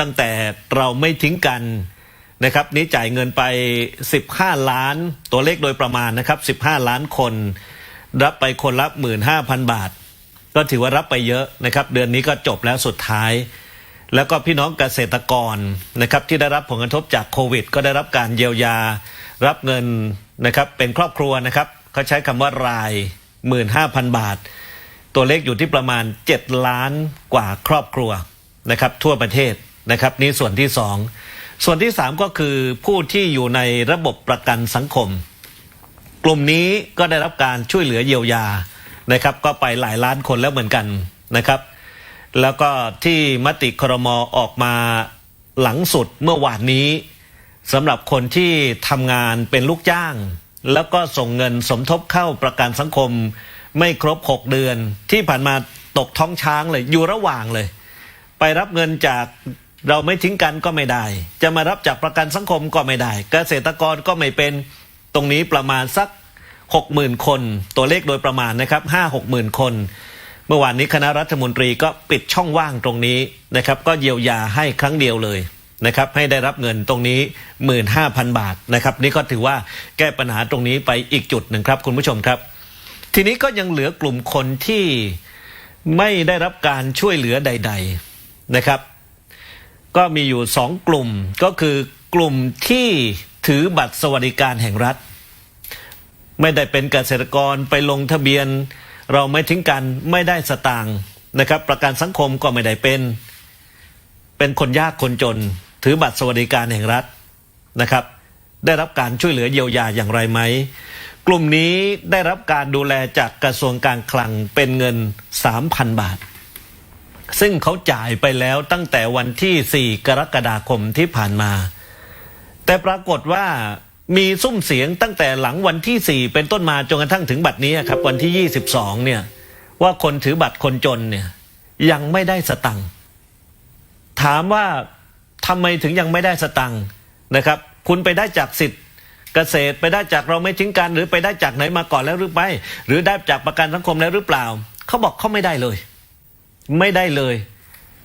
ตั้งแต่เราไม่ทิ้งกันนะครับนี้จ่ายเงินไป 15 ล้านตัวเลขโดยประมาณนะครับ 15 ล้านคน รับไปคนละ 15,000 บาท ก็ถือว่ารับไปเยอะนะครับ เดือนนี้ก็จบแล้วสุดท้าย แล้วก็พี่น้องเกษตรกรนะครับที่ได้รับผลกระทบจากโควิด ก็ได้รับการเยียวยา รับเงินนะครับเป็นครอบครัวนะครับเขาใช้คำว่าราย 15,000 บาท ตัวเลขอยู่ที่ประมาณ 7 ล้านกว่าครอบครัวนะครับทั่วประเทศ นะครับนี่ส่วนที่2ส่วนที่3ก็คือผู้ที่อยู่ในระบบประกันสังคม กลุ่มนี้ก็ได้รับการช่วยเหลือเยียวยานะครับ ก็ไปหลายล้านคนแล้วเหมือนกันนะครับ แล้วก็ที่มติครมออกมาหลังสุดเมื่อวานนี้สำหรับคนที่ทำงานเป็นลูกจ้าง แล้วก็ส่งเงินสมทบเข้าประกันสังคม ไม่ครบ 6 เดือน ที่ผ่านมาตกท้องช้างเลยอยู่ระหว่างเลย ไปรับเงินจาก เราไม่ทิ้งกันก็ไม่ได้ จะมารับจากประกันสังคมก็ไม่ได้ เกษตรกรก็ไม่เป็นตรงนี้ประมาณสัก 60,000 คน ตัวเลขโดยประมาณนะครับ5 6 0,000 คน เมื่อวานนี้คณะรัฐมนตรีก็ปิดช่องว่างตรงนี้นะครับ ก็เยียวยาให้ครั้งเดียวเลยนะครับให้ได้รับเงินตรงนี้ 15,000 บาทนะครับ นี่ก็ถือว่าแก้ปัญหาตรงนี้ไปอีกจุดหนึ่งครับ คุณผู้ชมครับ ทีนี้ก็ยังเหลือกลุ่มคนที่ไม่ได้รับการช่วยเหลือใด ๆนะครับ ก็มีอยู่สองกลุ่มก็คือกลุ่มที่ถือบัตรสวัสดิการแห่งรัฐ ไม่ได้เป็นเกษตรกรไปลงทะเบียน เราไม่ทิ้งกันไม่ได้สตางค์นะครับ ประกันสังคมก็ไม่ได้เป็น เป็นคนยากคนจน ถือบัตรสวัสดิการแห่งรัฐนะครับ ได้รับการช่วยเหลือเยียวยาอย่างไรไหมกลุ่มนี้ได้รับการดูแลจากกระทรวงการคลังเป็นเงิน 3,000 บาท ซึ่งเขาจ่ายไปแล้วตั้งแต่วันที่ 4 กรกฎาคมที่ผ่านมา แต่ปรากฏว่ามีซุ้มเสียงตั้งแต่หลังวันที่ 4 เป็นต้นมาจนกระทั่งถึงบัดนี้ครับ วันที่ 22 เนี่ย ว่าคนถือบัตรคนจนเนี่ย ยังไม่ได้สตังค์ถามว่าทำไมถึงยังไม่ได้สตังค์นะครับ คุณไปได้จากสิทธิ์เกษตรไปได้จากเราไม่ทิ้งกันหรือไปได้จากไหนมาก่อนแล้วหรือไม่หรือได้จากประกันสังคมแล้วหรือเปล่า เขาบอกเขาไม่ได้เลย ไม่ได้เลย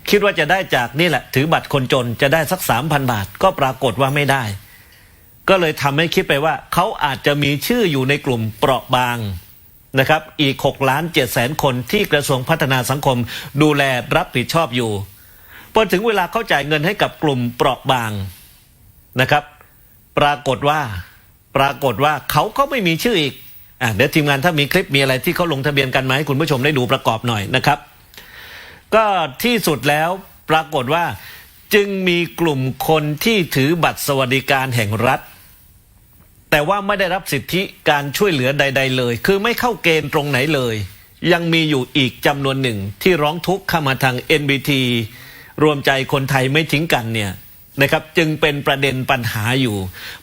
คิดว่าจะได้จากนี่แหละ ถือบัตรคนจนจะได้สักสามพันบาท ก็ปรากฏว่าไม่ได้ ก็เลยทำให้คิดไปว่า เขาอาจจะมีชื่ออยู่ในกลุ่มเปราะบางนะครับ อีก6ล้าน7แสนคนที่กระทรวงพัฒนาสังคม ดูแลรับผิดชอบอยู่พอถึงเวลาเขาจ่ายเงินให้กับกลุ่มเปราะบางนะครับ ปรากฏว่าปรากฏว่าเขาก็ไม่มีชื่ออีกอเดี๋ยวทีมงานถ้ามีคลิปมีอะไรที่เขาลงทะเบียนกันไหมาให้คุณผู้ชมได้ดูประกอบหน่อยนะครับ ก็ที่สุดแล้วปรากฏว่า จึงมีกลุ่มคนที่ถือบัตรสวัสดิการแห่งรัฐ แต่ว่าไม่ได้รับสิทธิการช่วยเหลือใด ๆ เลย คือไม่เข้าเกณฑ์ตรงไหนเลย ยังมีอยู่อีกจำนวนหนึ่งที่ร้องทุกข์เข้ามาทาง NBT รวมใจคนไทยไม่ทิ้งกันเนี่ยนะครับจึงเป็นประเด็นปัญหาอยู่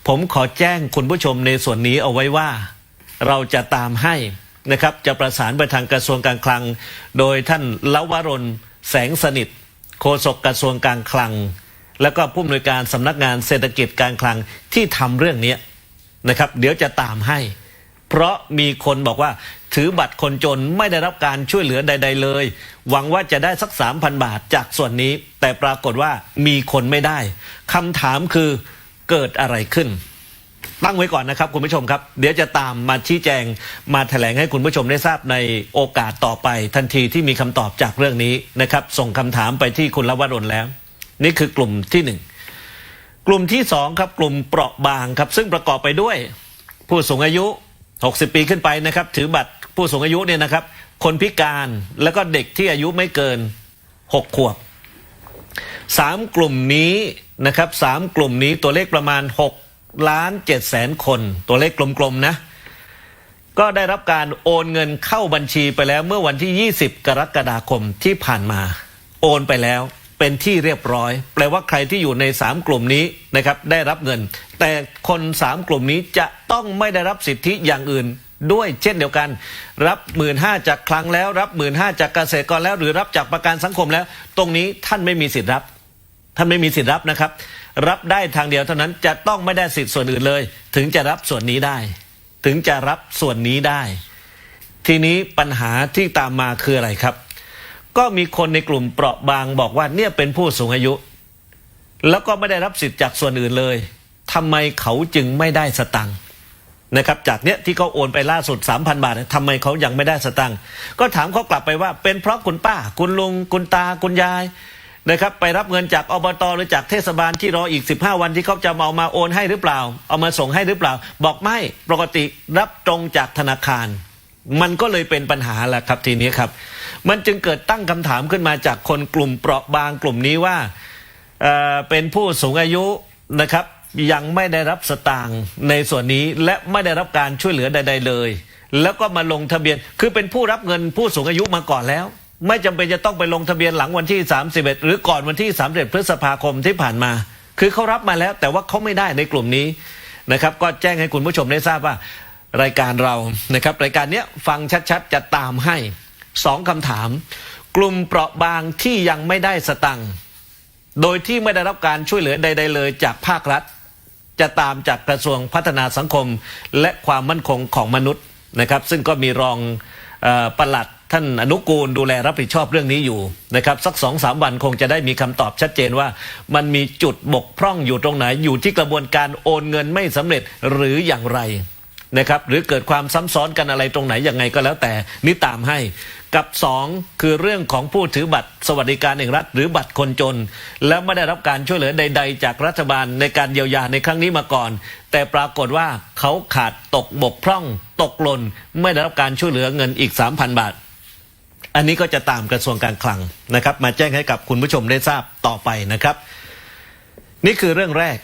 ผมขอแจ้งคุณผู้ชมในส่วนนี้เอาไว้ว่า เราจะตามให้ นะครับจะประสานไปทางกระทรวงการคลัง โดยท่านลวรนแสงสนิทโฆษกกระทรวงการคลัง แล้วก็ผู้อำนวยการสำนักงานเศรษฐกิจการคลังที่ทำเรื่องนี้นะครับ เดี๋ยวจะตามให้ เพราะมีคนบอกว่าถือบัตรคนจนไม่ได้รับการช่วยเหลือใด ๆ เลย หวังว่าจะได้สักสามพันบาทจากส่วนนี้ แต่ปรากฏว่ามีคนไม่ได้คำถามคือเกิดอะไรขึ้น ตั้งไว้ก่อนนะครับคุณผู้ชมครับ เดี๋ยวจะตามมาชี้แจงมาแถลงให้คุณผู้ชมได้ทราบในโอกาสต่อไปทันทีที่มีคำตอบจากเรื่องนี้นะครับ ส่งคำถามไปที่คุณลวรนแล้ว นี่คือกลุ่มที่หนึ่งกลุ่มที่สองครับกลุ่มเปราะบางครับ ซึ่งประกอบไปด้วย ผู้สูงอายุ 60 ปีขึ้นไปนะครับ ถือบัตรผู้สูงอายุเนี่ยนะครับ คนพิการแล้วก็เด็กที่อายุไม่เกิน 6 ขวบสามกลุ่มนี้นะครับสามกลุ่มนี้ตัวเลขประมาณ 6 ล้าน7แสนคน ตัวเลขกลมๆนะ ก็ได้รับการโอนเงินเข้าบัญชีไปแล้วเมื่อวันที่ 20 กรกฎาคมที่ผ่านมา โอนไปแล้วเป็นที่เรียบร้อย แปลว่าใครที่อยู่ใน 3 กลุ่มนี้นะครับได้รับเงิน แต่คน 3 กลุ่มนี้จะต้องไม่ได้รับสิทธิอย่างอื่นด้วยเช่นเดียวกัน รับหมื่นห้าจากคลังแล้ว รับหมื่นห้าจากเกษตรกรแล้ว หรือรับจากประกันสังคมแล้ว ตรงนี้ท่านไม่มีสิทธิ์รับ ท่านไม่มีสิทธิ์รับนะครับ รับได้ทางเดียวเท่านั้นจะต้องไม่ได้สิทธิ์ส่วนอื่นเลย ถึงจะรับส่วนนี้ได้ ถึงจะรับส่วนนี้ได้ ทีนี้ปัญหาที่ตามมาคืออะไรครับ ก็มีคนในกลุ่มเปราะบางบอกว่าเนี่ยเป็นผู้สูงอายุ แล้วก็ไม่ได้รับสิทธิ์จากส่วนอื่นเลยทำไมเขาจึงไม่ได้สตังค์นะครับจากเนี้ยที่เขาโอนไปล่าสุด 3,000 บาทเนี่ยทำไมเขายังไม่ได้สตังค์ก็ถามเขากลับไปว่า เป็นเพราะคุณป้า คุณลุงคุณตาคุณยาย นะครับไปรับเงินจากอบตหรือจากเทศบาลที่รออีก 15 วันที่เขาจะมาเอามาโอนให้หรือเปล่า เอามาส่งให้หรือเปล่า บอกไม่ปกติรับตรงจากธนาคาร มันก็เลยเป็นปัญหาแหละครับทีนี้ครับ มันจึงเกิดตั้งคำถามขึ้นมาจากคนกลุ่มเปราะบางกลุ่มนี้ว่าเเป็นผู้สูงอายุนะครับ ยังไม่ได้รับสตางค์ในส่วนนี้และไม่ได้รับการช่วยเหลือใด ๆ เลย แล้วก็มาลงทะเบียนคือเป็นผู้รับเงินผู้สูงอายุมาก่อนแล้ว ไม่จำเป็นจะต้องไปลงทะเบียนหลังวันที่ 31 หรือก่อนวันที่31พฤษภาคมที่ผ่านมา คือเขารับมาแล้ว แต่ว่าเขาไม่ได้ในกลุ่มนี้นะครับ ก็แจ้งให้คุณผู้ชมได้ทราบว่า รายการเรานะครับ รายการนี้ฟังชัดๆ จะตามให้สองคำถาม กลุ่มเปราะบางที่ยังไม่ได้สตังค์โดยที่ไม่ได้รับการช่วยเหลือใด ๆ เลยจากภาครัฐ จะตามจากกระทรวงพัฒนาสังคม และความมั่นคงของมนุษย์นะครับ ซึ่งก็มีรองออปลัด ท่านอนุกูลดูแลรับผิดชอบเรื่องนี้อยู่นะครับ สักสองสามวันคงจะได้มีคำตอบชัดเจนว่า มันมีจุดบกพร่องอยู่ตรงไหนอยู่ที่กระบวนการโอนเงินไม่สำเร็จหรืออย่างไรนะครับหรือเกิดความซ้ำซ้อนกันอะไรตรงไหนยังไงก็แล้วแต่นี่ตามให้กับสองคือเรื่องของผู้ถือบัตรสวัสดิการแห่งรัฐ หรือบัตรคนจน แล้วไม่ได้รับการช่วยเหลือใด ๆ จากรัฐบาลในการเยียวยาในครั้งนี้มาก่อน แต่ปรากฏว่าเขาขาดตกบกพร่อง ตกหล่นไม่ได้รับการช่วยเหลือเงินอีก 3,000 บาท อันนี้ก็จะตามกระทรวงการคลังนะครับ มาแจ้งให้กับคุณผู้ชมได้ทราบต่อไปนะครับ นี่คือเรื่องแรก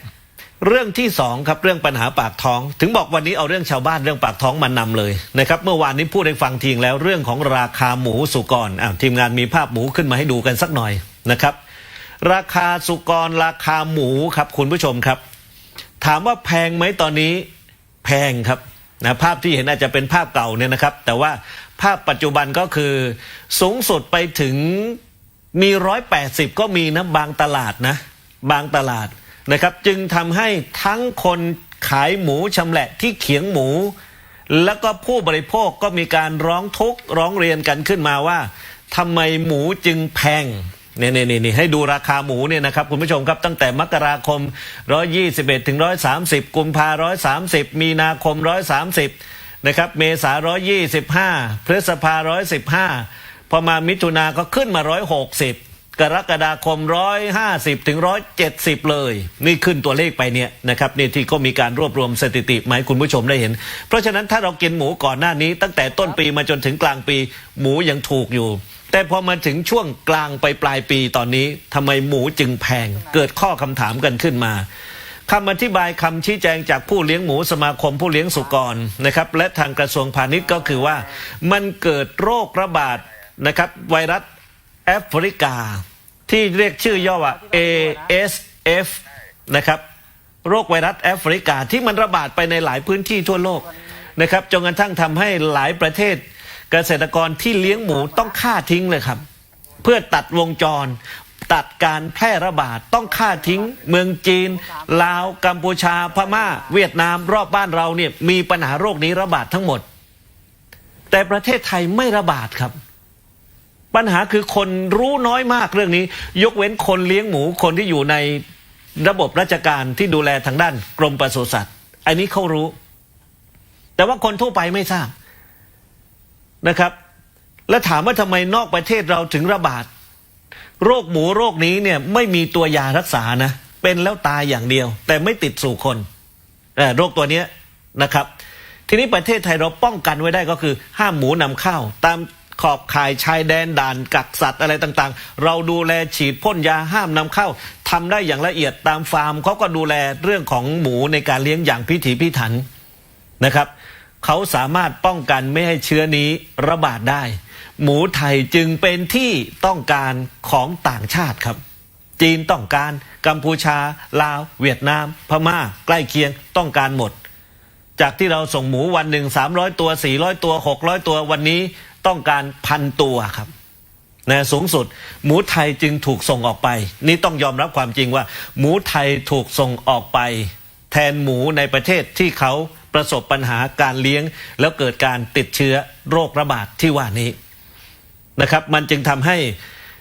เรื่องที่สองครับเรื่องปัญหาปากท้อง ถึงบอกวันนี้เอาเรื่องชาวบ้านเรื่องปากท้องมานำเลยนะครับ เมื่อวานนี้พูดให้ฟังทีงแล้วเรื่องของราคาหมูสุกรอะทีมงานมีภาพหมูขึ้นมาให้ดูกันสักหน่อยนะครับ ราคาสุกรราคาหมูครับคุณผู้ชมครับ ถามว่าแพงไหมตอนนี้แพงครับนะภาพที่เห็นอาจจะเป็นภาพเก่าเนี่ยนะครับ แต่ว่า ภาพปัจจุบันก็คือ สูงสุดไปถึงมีร้อยแปดสิบก็มีนะบางตลาดนะ บางตลาดนะครับ จึงทำให้ทั้งคนขายหมูชำแหละที่เขียงหมู แล้วก็ผู้บริโภคก็มีการร้องทุกข์ร้องเรียนกันขึ้นมาว่าทำไมหมูจึงแพงเนี่ยเนี่ยเนี่ยให้ดูราคาหมูเนี่ยนะครับคุณผู้ชมครับตั้งแต่มกราคม 121ถึง130 กุมภา130 มีนาคม 130 นะครับ เมษา125พฤษภา115พอมามิถุนาก็ขึ้นมา160กสิบกรกฎาคม150ถึง170เลย นี่ขึ้นตัวเลขไปเนี่ยนะครับนี่ที่ก็มีการรวบรวมสถิติมาให้คุณผู้ชมได้เห็น เพราะฉะนั้นถ้าเรากินหมูก่อนหน้านี้ ตั้งแต่ต้นปีมาจนถึงกลางปี หมูยังถูกอยู่ แต่พอมาถึงช่วงกลางไปปลายปีตอนนี้ทำไมหมูจึงแพง เกิดข้อคำถามกันขึ้นมา คำอธิบายคำชี้แจงจากผู้เลี้ยงหมูสมาคมผู้เลี้ยงสุกรนะครับ และทางกระทรวงพาณิชย์ก็คือว่ามันเกิดโรคระบาดนะครับ ไวรัสแอฟริกา ที่เรียกชื่อย่อว่า ASF นะครับ โรคไวรัสแอฟริกาที่มันระบาดไปในหลายพื้นที่ทั่วโลกนะครับจนกระทั่งทำให้หลายประเทศเกษตรกรที่เลี้ยงหมูต้องฆ่าทิ้งเลยครับ เพื่อตัดวงจร ตัดการแพร่ระบาดต้องฆ่าทิ้ง เมืองจีน ลาว กัมพูชา พม่า เวียดนาม รอบบ้านเราเนี่ยมีปัญหาโรคนี้ระบาดทั้งหมด แต่ประเทศไทยไม่ระบาดครับ ปัญหาคือคนรู้น้อยมากเรื่องนี้ ยกเว้นคนเลี้ยงหมูคนที่อยู่ในระบบราชการที่ดูแลทางด้านกรมปศุสัตว์ อันนี้เขารู้ แต่ว่าคนทั่วไปไม่ทราบนะครับ แล้วถามว่าทำไมนอกประเทศเราถึงระบาด โรคหมูโรคนี้เนี่ยไม่มีตัวยารักษานะ เป็นแล้วตายอย่างเดียว แต่ไม่ติดสู่คนโรคตัวนี้นะครับ ทีนี้ประเทศไทยเราป้องกันไว้ได้ก็คือ ห้ามหมูนำเข้า ตามขอบข่ายชายแดนด่านกักสัตว์อะไรต่างๆ เราดูแลฉีดพ่นยาห้ามนำเข้าทำได้อย่างละเอียดตามฟาร์มเขาก็ดูแลเรื่องของหมูในการเลี้ยงอย่างพิถีพิถันนะครับเขาสามารถป้องกันไม่ให้เชื้อนี้ระบาดได้ หมูไทยจึงเป็นที่ต้องการของต่างชาติครับ จีนต้องการกัมพูชา ลาว เวียดนาม พม่า ใกล้เคียงต้องการหมด จากที่เราส่งหมูวันหนึ่ง300 ตัว 400 ตัว 600 ตัววันนี้ต้องการพันตัวครับนะสูงสุด หมูไทยจึงถูกส่งออกไป นี่ต้องยอมรับความจริงว่า หมูไทยถูกส่งออกไป แทนหมูในประเทศที่เขาประสบปัญหาการเลี้ยง แล้วเกิดการติดเชื้อโรคระบาดที่ว่านี้ นะครับ มันจึงทำให้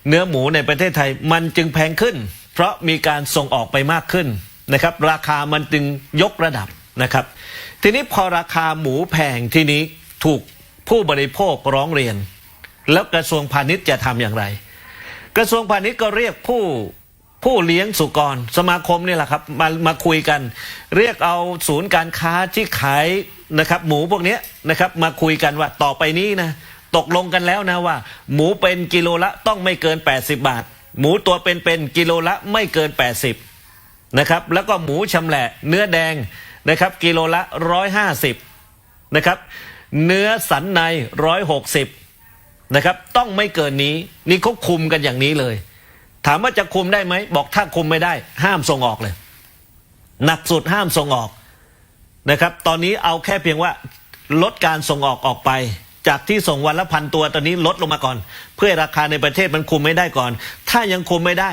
เนื้อหมูในประเทศไทยมันจึงแพงขึ้น เพราะมีการส่งออกไปมากขึ้นนะครับ ราคามันจึงยกระดับนะครับ ทีนี้พอราคาหมูแพงทีนี้ถูกผู้บริโภคร้องเรียน แล้วกระทรวงพาณิชย์จะทำอย่างไร กระทรวงพาณิชย์ก็เรียกผู้ผู้เลี้ยงสุกร สมาคมนี่แหละครับมามาคุยกัน เรียกเอาศูนย์การค้าที่ขายนะครับ หมูพวกนี้นะครับ มาคุยกันว่าต่อไปนี้นะ ตกลงกันแล้วนะว่า หมูเป็นกิโลละต้องไม่เกิน 80 บาท หมูตัวเป็นเป็นๆกิโลละไม่เกิน 80นะครับแล้วก็หมูชำแหละเนื้อแดงนะครับกิโลละ 150นะครับเนื้อสันใน 160นะครับต้องไม่เกินนี้นี่เขาคุมกันอย่างนี้เลย ถามว่าจะคุมได้ไหมบอกถ้าคุมไม่ได้ ห้ามส่งออกเลย หนักสุดห้ามส่งออกนะครับ ตอนนี้เอาแค่เพียงว่าลดการส่งออกออกไป จากที่ส่งวันละพันตัวตอนนี้ลดลงมาก่อน เพื่อราคาในประเทศมันคุมไม่ได้ก่อน ถ้ายังคุมไม่ได้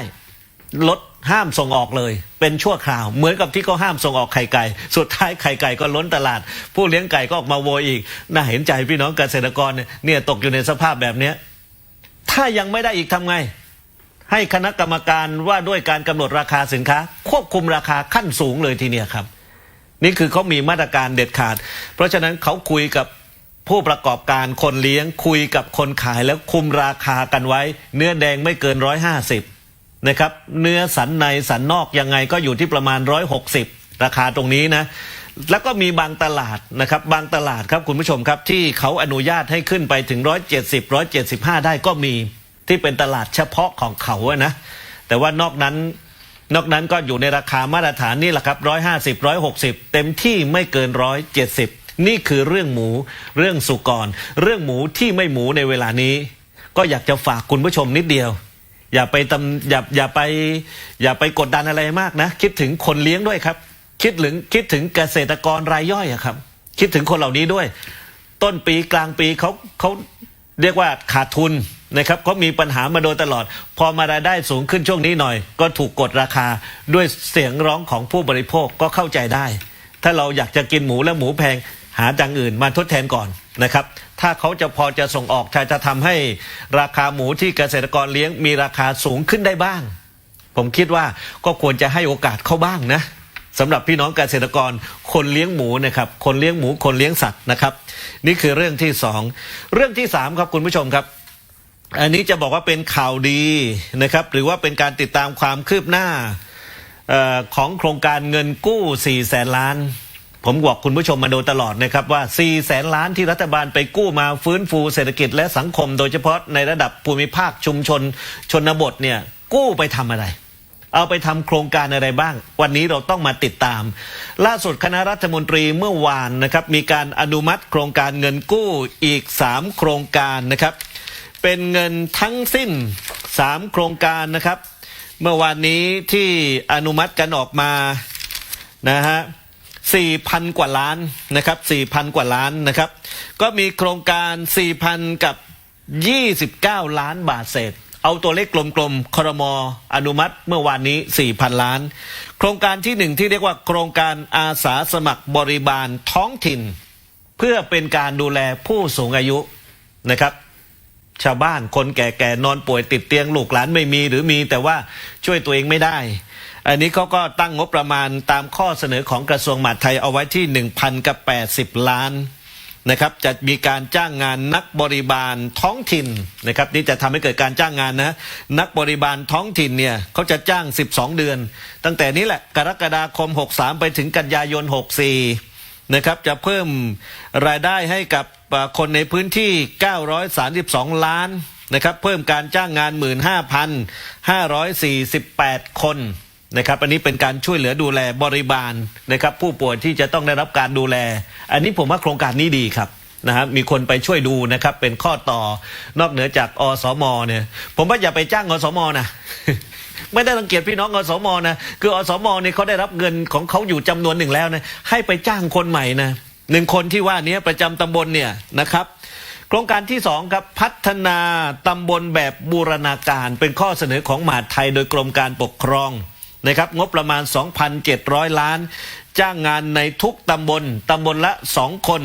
ลดห้ามส่งออกเลย เป็นชั่วคราว เหมือนกับที่เขาห้ามส่งออกไข่ไก่สุดท้ายไข่ไก่ก็ล้นตลาด ผู้เลี้ยงไก่ก็ออกมาโวยอีก น่าเห็นใจพี่น้องเกษตรกรเนี่ยตกอยู่ในสภาพแบบเนี้ยถ้ายังไม่ได้อีกทำไง ให้คณะกรรมการว่าด้วยการกำหนดราคาสินค้า ควบคุมราคาขั้นสูงเลยทีเนี้ยครับ นี่คือเขามีมาตรการเด็ดขาด เพราะฉะนั้นเขาคุยกับ ผู้ประกอบการคนเลี้ยงคุยกับคนขายแล้วคุมราคากันไว้ เนื้อแดงไม่เกินร้อยห้าสิบนะครับเนื้อสันในสันนอกยังไงก็อยู่ที่ประมาณร้อยหกสิบราคาตรงนี้นะ แล้วก็มีบางตลาดนะครับ บางตลาดครับคุณผู้ชมครับ ที่เขาอนุญาตให้ขึ้นไปถึงร้อยเจ็ดสิบร้อยเจ็ดสิบห้าได้ก็มีที่เป็นตลาดเฉพาะของเขาอะนะแต่ว่านอกนั้นนอกนั้นก็อยู่ในราคามาตรฐานนี่แหละครับร้อยห้าสิบร้อยหกสิบเต็มที่ไม่เกินร้อยเจ็ดสิบ นี่คือเรื่องหมูเรื่องสุกร เรื่องหมูที่ไม่หมูในเวลานี้ ก็อยากจะฝากคุณผู้ชมนิดเดียว อย่าไปตำอย่าอย่าไป อย่าไปกดดันอะไรมากนะ คิดถึงคนเลี้ยงด้วยครับ คิดถึงคิดถึงเกษตรกรรายย่อยอะครับ คิดถึงคนเหล่านี้ด้วย ต้นปีกลางปีเขาเขาเรียกว่าขาดทุนนะครับเขามีปัญหามาโดยตลอด พอมารายได้สูงขึ้นช่วงนี้หน่อย ก็ถูกกดราคาด้วยเสียงร้องของผู้บริโภคก็เข้าใจได้ ถ้าเราอยากจะกินหมูและหมูแพง หาจังอื่นมาทดแทนก่อนนะครับ ถ้าเขาจะพอจะส่งออกจะจะทำให้ราคาหมูที่เกษตรกรเลี้ยงมีราคาสูงขึ้นได้บ้าง ผมคิดว่าก็ควรจะให้โอกาสเขาบ้างนะสำหรับพี่น้องเกษตรกรคนเลี้ยงหมูนะครับ คนเลี้ยงหมูคนเลี้ยงสัตว์นะครับ นี่คือเรื่องที่สองเรื่องที่สามครับคุณผู้ชมครับ อันนี้จะบอกว่าเป็นข่าวดีนะครับ หรือว่าเป็นการติดตามความคืบหน้าออของโครงการเงินกู้4ี่แสนล้าน ผมบอกคุณผู้ชมมาโดยตลอดนะครับว่า 4 แสนล้านที่รัฐบาลไปกู้มาฟื้นฟูเศรษฐกิจและสังคม โดยเฉพาะในระดับภูมิภาคชุมชน ชนบทเนี่ยกู้ไปทำอะไร เอาไปทำโครงการอะไรบ้าง วันนี้เราต้องมาติดตาม ล่าสุดคณะรัฐมนตรีเมื่อวานนะครับมีการอนุมัติโครงการเงินกู้อีก 3 โครงการนะครับ เป็นเงินทั้งสิ้น 3 โครงการนะครับ เมื่อวานนี้ที่อนุมัติกันออกมานะฮะ 4,000 กว่าล้านนะครับ4,000 กว่าล้านนะครับ ก็มีโครงการ 4,000 กับ 29 ล้านบาทเศษ เอาตัวเลขกลมๆครมออนุมัติเมื่อวานนี้ 4,000 ล้าน โครงการที่หนึ่งที่เรียกว่าโครงการอาสาสมัครบริบาลท้องถิ่น เพื่อเป็นการดูแลผู้สูงอายุนะครับชาวบ้านคนแก่ๆนอนป่วยติดเตียงลูกหลานไม่มีหรือมีแต่ว่าช่วยตัวเองไม่ได้ อันนี้เขาก็ตั้งงบประมาณตามข้อเสนอของกระทรวงมหาดไทยเอาไว้ที่ 1,000กับ80 ล้านนะครับจะมีการจ้างงานนักบริบาลท้องถิ่นนะครับนี่จะทำให้เกิดการจ้างงานนะนักบริบาลท้องถิ่นเนี่ยเขาจะจ้าง 12 เดือน ตั้งแต่นี้แหละกรกฎาคม 63 ไปถึงกันยายน 64นะครับจะเพิ่มรายได้ให้กับคนในพื้นที่ 932 ล้านนะครับเพิ่มการจ้างงาน 15,548 คน นะครับอันนี้เป็นการช่วยเหลือดูแลบริบาลนะครับผู้ป่วยที่จะต้องได้รับการดูแล อันนี้ผมว่าโครงการนี้ดีครับนะฮะมีคนไปช่วยดูนะครับ เป็นข้อต่อนอกเหนือจากอสมเนี่ยผมว่าอย่าไปจ้างอสมนะไม่ได้รังเกียจพี่น้องอสมนะคืออสมเนี่ยเขาได้รับเงินของเขาอยู่จำนวนหนึ่งแล้วนะให้ไปจ้างคนใหม่นะหนึ่งคนที่ว่านี้ประจำตำบลเนี่ยนะครับโครงการที่สองครับพัฒนาตำบลแบบบูรณาการ เป็นข้อเสนอของมหาดไทยโดยกรมการปกครอง นะครับงบประมาณ 2,700 ล้าน จ้างงานในทุกตำบลตำบลละ 2 คน